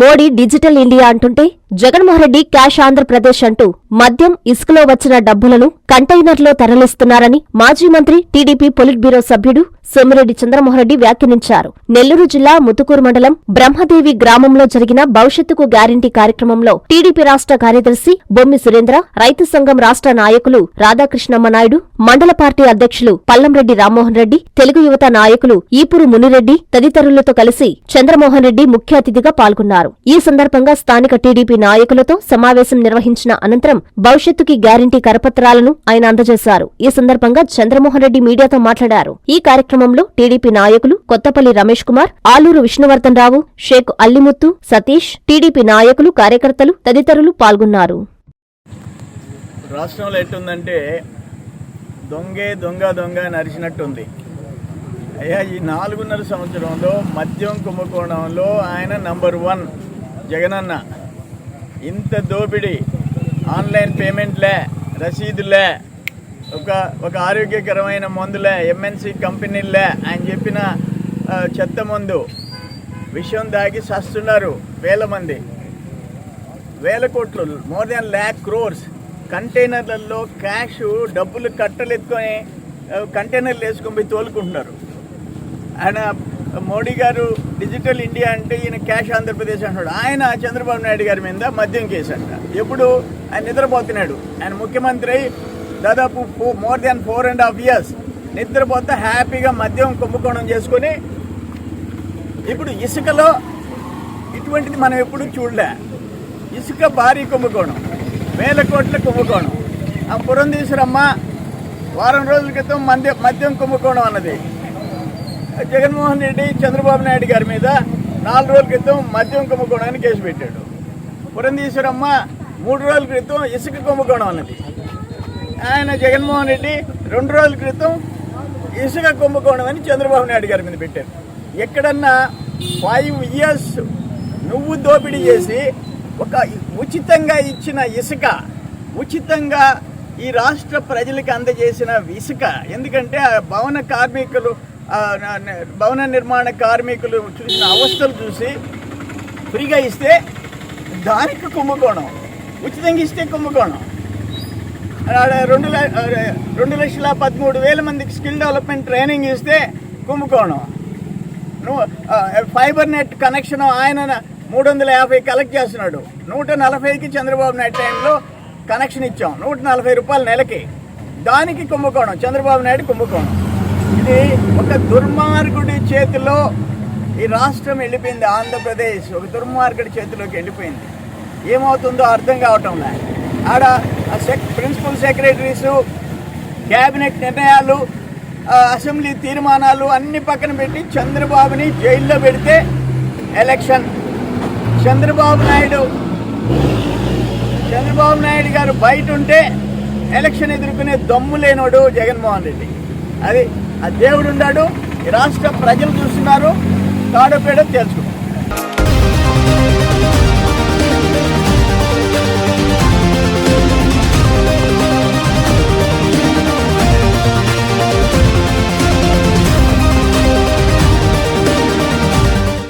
Modi digital India అంటుంటే Jaganmohan Reddy cash Andhra Pradesh అంటూ మద్యం ఇసుకలో వచ్చిన డబ్బులను కంటైనర్లో తరలిస్తున్నారని మాజీ మంత్రి టీడీపీ పొలిట్ బ్యూరో సభ్యుడు సోమిరెడ్డి చంద్రమోహన్రెడ్డి వ్యాఖ్యానించారు. నెల్లూరు జిల్లా ముతుకూరు మండలం బ్రహ్మదేవి గ్రామంలో జరిగిన భవిష్యత్తుకు గ్యారంటీ కార్యక్రమంలో టీడీపీ రాష్ట్ర కార్యదర్శి బొమ్మి సురేంద్ర రైతు సంఘం రాష్ట్ర నాయకులు రాధాకృష్ణమ్మ నాయుడు మండల పార్టీ అధ్యక్షులు పల్లంరెడ్డి రామ్మోహన్ రెడ్డి తెలుగు యువత నాయకులు ఈపురు మునిరెడ్డి తదితరులతో కలిసి చంద్రమోహన్ రెడ్డి ముఖ్య అతిథిగా పాల్గొన్నారు. ఈ సందర్భంగా స్థానిక టీడీపీ నాయకులతో సమావేశం నిర్వహించిన అనంతరం భవిష్యత్తుకి గ్యారంటీ కరపత్రాలను ఆయన అందజేశారు. ఈ సందర్భంగా చంద్రమోహన్ రెడ్డి మీడియాతో మాట్లాడారు. ఈ కార్యక్రమం కార్యక్రమంలో టీడీపీ నాయకులు కొత్తపల్లి రమేష్ కుమార్ ఆలూరు విష్ణువర్ధన్ రావు షేక్ అల్లిముత్తు సతీష్ టీడీపీ నాయకులు కార్యకర్తలు తదితరులు పాల్గొన్నారు. రాష్ట్రంలో ఎట్టుందంటే దొంగే దొంగ దొంగ నరిచినట్టుంది అయ్యా ఈ నాలుగున్నర సంవత్సరంలో మద్యం కుంభకోణంలో ఆయన నంబర్ వన్ జగనన్న. ఇంత దోపిడీ ఆన్లైన్ పేమెంట్లే రసీదులే ఒక ఒక ఆరోగ్యకరమైన మందులే ఎంఎన్సి కంపెనీలే ఆయన చెప్పిన చెత్త మందు. విషయం దాగి సస్తున్నారు వేల మంది. వేల కోట్లు మోర్ దాన్ ల్యాక్ క్రోర్స్. కంటైనర్లలో క్యాష్ డబ్బులు కట్టలు ఎత్తుకొని కంటైనర్లు వేసుకొని పోయి తోలుకుంటున్నారు. ఆయన మోడీ గారు డిజిటల్ ఇండియా అంటే ఈయన క్యాష్ ఆంధ్రప్రదేశ్ అంటున్నాడు. ఆయన చంద్రబాబు నాయుడు గారి మీద మద్యం కేసు అంట ఎప్పుడు ఆయన నిద్రపోతున్నాడు. ఆయన ముఖ్యమంత్రి దాదాపు more than four and half years నిద్రపోతే హ్యాపీగా మద్యం కుంభకోణం చేసుకొని ఇప్పుడు ఇసుకలో ఇటువంటిది మనం ఎప్పుడు చూడలే. ఇసుక భారీ కుంభకోణం వేల కోట్ల కుంభకోణం. ఆ పురంధీశ్వరమ్మ వారం రోజుల క్రితం మద్యం మద్యం కుంభకోణం అన్నది. జగన్మోహన్ రెడ్డి చంద్రబాబు నాయుడు గారి మీద నాలుగు రోజుల క్రితం మద్యం కుంభకోణాన్ని కేసు పెట్టాడు. పురంధీశ్వరమ్మ మూడు రోజుల క్రితం ఇసుక కుంభకోణం అన్నది. ఆయన జగన్మోహన్ రెడ్డి రెండు రోజుల క్రితం ఇసుక కుంభకోణం అని చంద్రబాబు నాయుడు గారి మీద పెట్టారు. ఎక్కడన్నా ఫైవ్ ఇయర్స్ నువ్వు దోపిడీ చేసి ఒక ఉచితంగా ఇచ్చిన ఇసుక ఉచితంగా ఈ రాష్ట్ర ప్రజలకు అందజేసిన ఇసుక ఎందుకంటే ఆ భవన కార్మికులు భవన నిర్మాణ కార్మికులు చూసిన అవస్థలు చూసి ఫ్రీగా ఇస్తే దానికి కుంభకోణం ఉచితంగా ఇస్తే కుంభకోణం. రెండు రెండు లక్షల పదమూడు వేల మందికి స్కిల్ డెవలప్మెంట్ ట్రైనింగ్ ఇస్తే కుంభకోణం. నువ్వు ఫైబర్ నెట్ కనెక్షన్ ఆయన మూడు వందల యాభై కలెక్ట్ చేస్తున్నాడు. నూట నలభైకి చంద్రబాబు నాయుడు టైంలో కనెక్షన్ ఇచ్చాం. నూట నలభై రూపాయల నెలకి. దానికి కుంభకోణం. చంద్రబాబు నాయుడు కుంభకోణం. ఇది ఒక దుర్మార్గుడి చేతిలో ఈ రాష్ట్రం వెళ్ళిపోయింది ఆంధ్రప్రదేశ్. ఒక దుర్మార్గుడి చేతిలోకి వెళ్ళిపోయింది. ఏమవుతుందో అర్థం కావటం లే ఆడ ప్రిన్సిపల్ సెక్రటరీసు క్యాబినెట్ నిర్ణయాలు అసెంబ్లీ తీర్మానాలు అన్ని పక్కన పెట్టి చంద్రబాబుని జైల్లో పెడితే ఎలక్షన్ చంద్రబాబు నాయుడు చంద్రబాబు నాయుడు గారు బయట ఉంటే ఎలక్షన్ ఎదుర్కొనే దమ్ము లేనోడు జగన్మోహన్ రెడ్డి. అది ఆ దేవుడు ఉన్నాడు రాష్ట్ర ప్రజలు చూస్తున్నారు తాడో తెలుసుకుంటారు